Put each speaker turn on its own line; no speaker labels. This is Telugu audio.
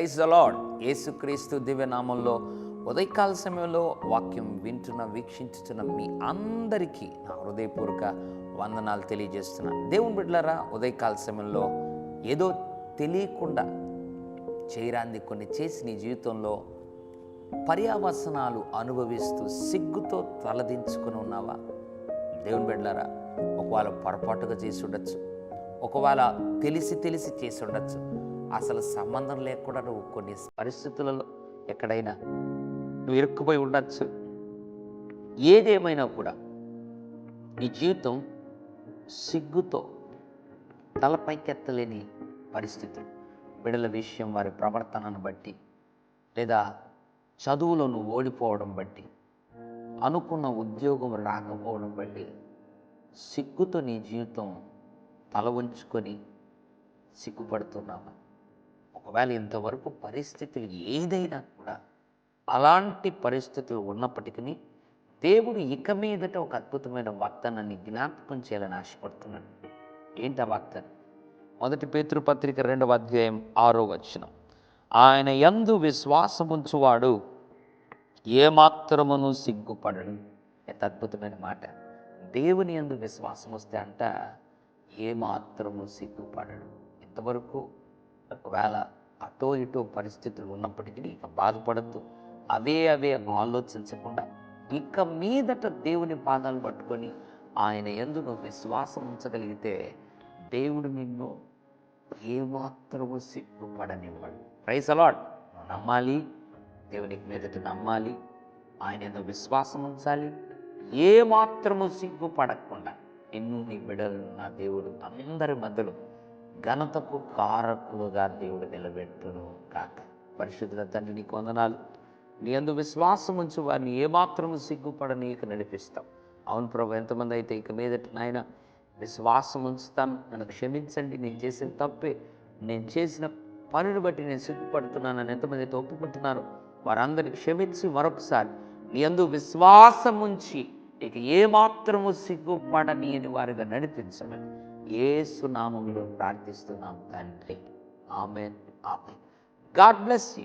ప్రైజ్ ద లాడ్ యేసుక్రీస్తు దివ్యనామంలో ఉదయకాల సమయంలో వాక్యం వింటున్న వీక్షించుతున్న మీ అందరికీ నా హృదయపూర్వక వందనాలు తెలియజేస్తున్నా. దేవుని బిడ్డలారా ఉదయకాల సమయంలో ఏదో తెలియకుండా చేయరాంది కొన్ని చేసి నీ జీవితంలో పర్యావసనాలు అనుభవిస్తూ సిగ్గుతో తలదించుకుని ఉన్నావా? దేవుని బిడ్డలారా ఒకవేళ పొరపాటుగా చేసి ఉండొచ్చు. ఒకవేళ తెలిసి తెలిసి చేసి ఉండొచ్చు. అసలు సంబంధం లేకుండా నువ్వు కొన్ని పరిస్థితులలో ఎక్కడైనా నువ్వు ఇరుక్కుపోయి ఉండొచ్చు. ఏదేమైనా కూడా నీ జీవితం సిగ్గుతో తలపైకెత్తలేని పరిస్థితులు. బిడల విషయం వారి ప్రవర్తనను బట్టి లేదా చదువులో నువ్వు ఓడిపోవడం బట్టి అనుకున్న ఉద్యోగం రాకపోవడం బట్టి సిగ్గుతో నీ జీవితం తల ఉంచుకొని సిగ్గుపడుతున్నావా? ఒకవేళ ఇంతవరకు పరిస్థితులు ఏదైనా కూడా అలాంటి పరిస్థితులు ఉన్నప్పటికీ దేవుడు ఇక మీదట ఒక అద్భుతమైన వాగ్దానాన్ని జ్ఞాపకం చేయాలని ఆశపడుతున్నాడు. ఏంటి ఆ వాగ్దానం? మొదటి పేతృపత్రిక రెండవ అధ్యాయం ఆరో వచనం. ఆయన యందు విశ్వాసముంచువాడు ఏమాత్రమును సిగ్గుపడడు. ఎంత అద్భుతమైన మాట. దేవుని యందు విశ్వాసం వస్తే అంట ఏమాత్రము సిగ్గుపడడు. ఇంతవరకు ఒకవేళ అటో ఇటో పరిస్థితులు ఉన్నప్పటికీ బాధపడద్దు. అవే అవే ఆలోచించకుండా ఇక మీదట దేవుని పాదాలు పట్టుకొని ఆయన ఎందుకు విశ్వాసం ఉంచగలిగితే దేవుడు నిన్ను ఏమాత్రము సిగ్గుపడనివ్వడు. ప్రైస్ అలాడ్ నమ్మాలి. దేవునికి మీదట నమ్మాలి. ఆయన ఏదో విశ్వాసం ఉంచాలి. ఏమాత్రము సిగ్గుపడకుండా ఎన్నో నీ బిడ్డలు నా దేవుడు అందరి మధ్యలో ఘనతకు కారకులుగా దేవుడు నిలబెట్టును కాక పరిశుద్ధుల తండ్రి నీకు వందనాలు. నీ అందు విశ్వాసం ఉంచి వారిని ఏమాత్రము సిగ్గుపడనీయక నడిపిస్తాం. అవును ప్రభు ఎంతమంది అయితే ఇక మీదట నాయన విశ్వాసం ఉంచుతాను నన్ను క్షమించండి నేను చేసిన తప్పే నేను చేసిన పనిని బట్టి నేను సిగ్గుపడుతున్నానని ఎంతమంది అయితే ఒప్పుకుంటున్నారు వారందరిని క్షమించి మరొకసారి నీ అందు విశ్వాసం ఉంచి ఇక ఏమాత్రము సిగ్గుపడని అని వారిగా నడిపించమని ఏసునామంలో ప్రార్థిస్తున్నాం తండ్రి. Amen. Amen. God bless you.